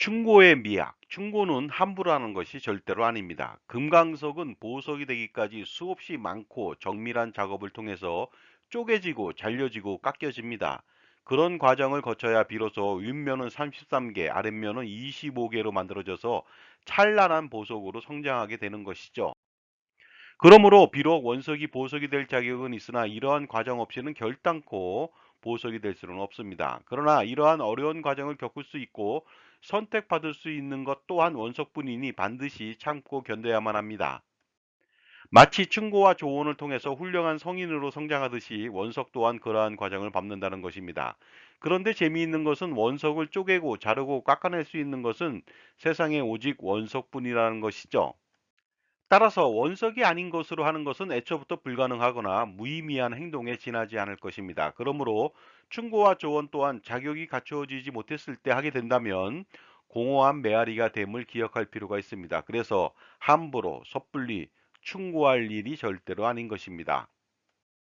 충고의 미학. 충고는 함부로 하는 것이 절대로 아닙니다. 금강석은 보석이 되기까지 수없이 많고 정밀한 작업을 통해서 쪼개지고 잘려지고 깎여집니다. 그런 과정을 거쳐야 비로소 윗면은 33개, 아랫면은 25개로 만들어져서 찬란한 보석으로 성장하게 되는 것이죠. 그러므로 비록 원석이 보석이 될 자격은 있으나 이러한 과정 없이는 결단코 보석이 될 수는 없습니다. 그러나 이러한 어려운 과정을 겪을 수 있고 선택받을 수 있는 것 또한 원석뿐이니 반드시 참고 견뎌야만 합니다. 마치 충고와 조언을 통해서 훌륭한 성인으로 성장하듯이 원석 또한 그러한 과정을 밟는다는 것입니다. 그런데 재미있는 것은 원석을 쪼개고 자르고 깎아낼 수 있는 것은 세상에 오직 원석뿐이라는 것이죠. 따라서 원석이 아닌 것으로 하는 것은 애초부터 불가능하거나 무의미한 행동에 지나지 않을 것입니다. 그러므로 충고와 조언 또한 자격이 갖추어지지 못했을 때 하게 된다면 공허한 메아리가 됨을 기억할 필요가 있습니다. 그래서 함부로 섣불리 충고할 일이 절대로 아닌 것입니다.